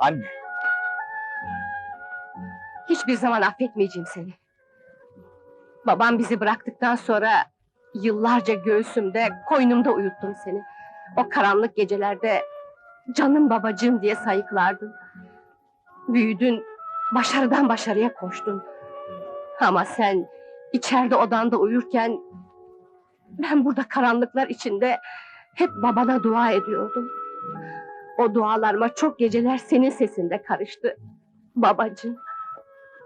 Anne, Hiçbir zaman affetmeyeceğim seni. Babam bizi bıraktıktan sonra yıllarca göğsümde, koynumda uyuttum seni. O karanlık gecelerde canım babacığım diye sayıklardın. Büyüdün, başarıdan başarıya koştun. Ama sen içeride odanda uyurken ben burada karanlıklar içinde hep babana dua ediyordum. O dualarıma çok geceler senin sesinde karıştı. Babacığım.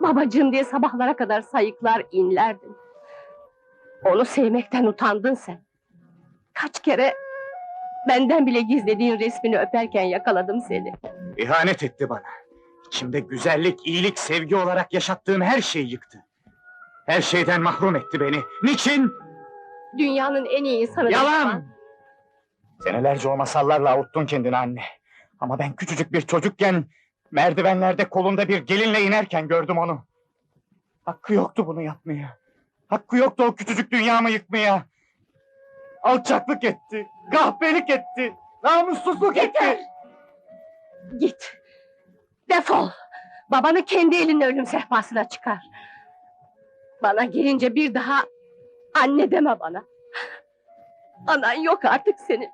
Babacığım diye sabahlara kadar sayıklar inlerdin. Onu sevmekten utandın sen. Kaç kere benden bile gizlediğin resmini öperken yakaladım seni. ihanet etti bana. İçimde güzellik, iyilik, sevgi olarak yaşattığım her şeyi yıktı. Her şeyden mahrum etti beni. Niçin? Dünyanın en iyi insanı. Yalan! Senelerce o masallarla avuttun kendini anne. Ama ben küçücük bir çocukken... ...merdivenlerde kolunda bir gelinle inerken gördüm onu. Hakkı yoktu bunu yapmaya. Hakkı yoktu o küçücük dünyamı yıkmaya. Alçaklık etti, kahpelik etti, namussuzluk etti. Git. Defol. Babanı kendi elinle ölüm sehpasına çıkar. Bana gelince bir daha anne deme bana. Anan yok artık senin.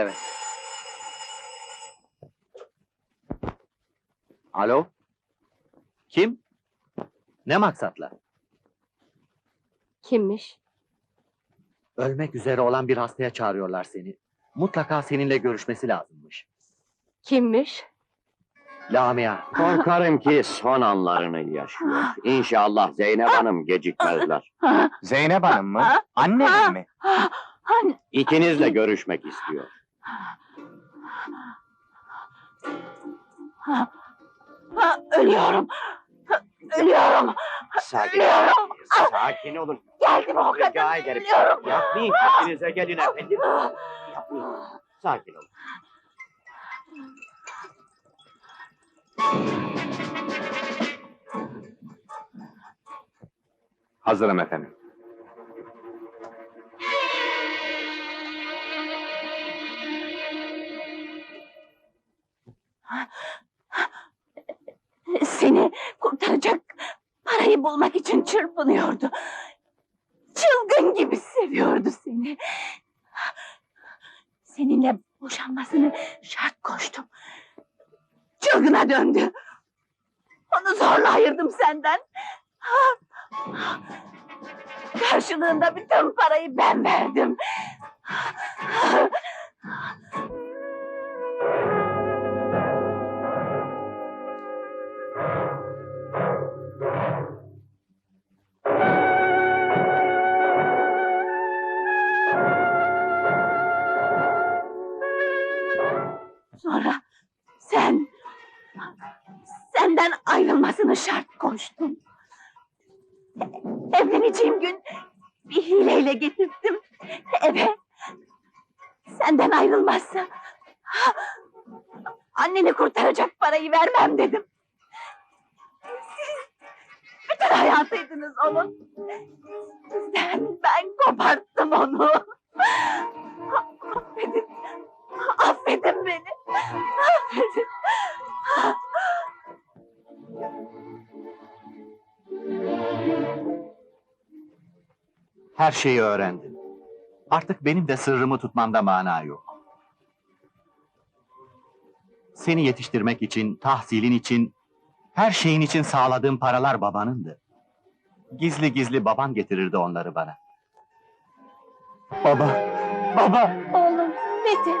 Evet. Alo? Kim? Ne maksatla? Kimmiş? Ölmek üzere olan bir hastaya çağırıyorlar seni. Mutlaka seninle görüşmesi lazımmış. Kimmiş? Lamia. Korkarım ki son anlarını yaşıyor. İnşallah Zeynep Hanım gecikmezler. Zeynep Hanım mı? Annem mi? İkinizle görüşmek istiyor. Ölüyorum. Ölüyorum. Sakin Ölüyorum. Sakin olun. Geldim o Rica kadar. ederim. Ölüyorum. Yapmayın kendinize gelin efendim. Yapmayın. Sakin olun. Hazırım efendim. Çırpınıyordu. Çılgın gibi seviyordu seni. Seninle boşanmasını şart koştum. Çılgına döndü. Onu zorla ayırdım senden. Karşılığında bütün parayı ben verdim. Evleneceğim gün bir hileyle getirdim eve. Senden ayrılmazsa anneni kurtaracak parayı vermem dedim. Siz bütün hayatıydınız onun. Sizden ben koparttım onu. Her şeyi öğrendim. Artık benim de sırrımı tutmanda mana yok. Seni yetiştirmek için, tahsilin için, her şeyin için sağladığım paralar babanındı. Gizli gizli baban getirirdi onları bana. Baba, baba! Oğlum Metin.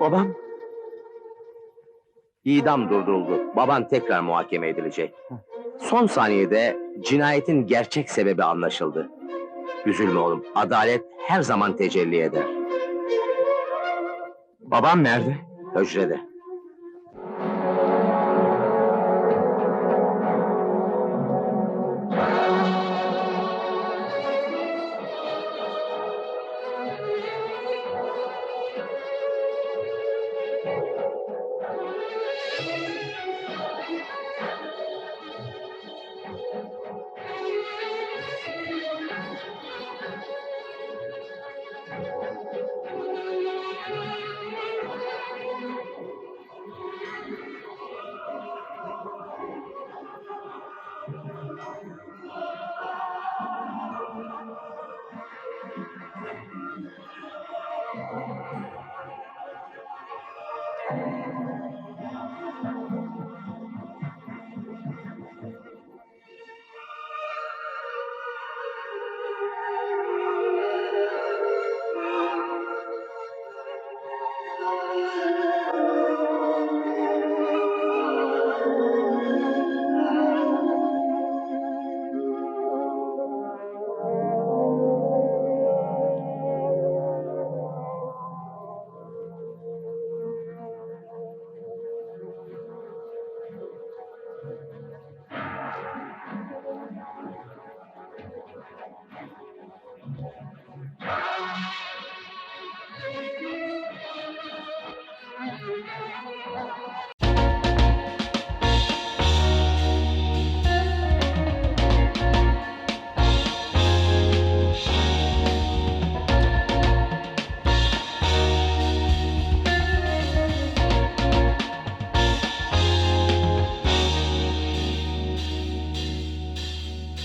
Babam, İdam durduruldu. Baban tekrar muhakeme edilecek. Son saniyede cinayetin gerçek sebebi anlaşıldı. Üzülme oğlum. Adalet her zaman tecelli eder. babam nerede? Hücrede.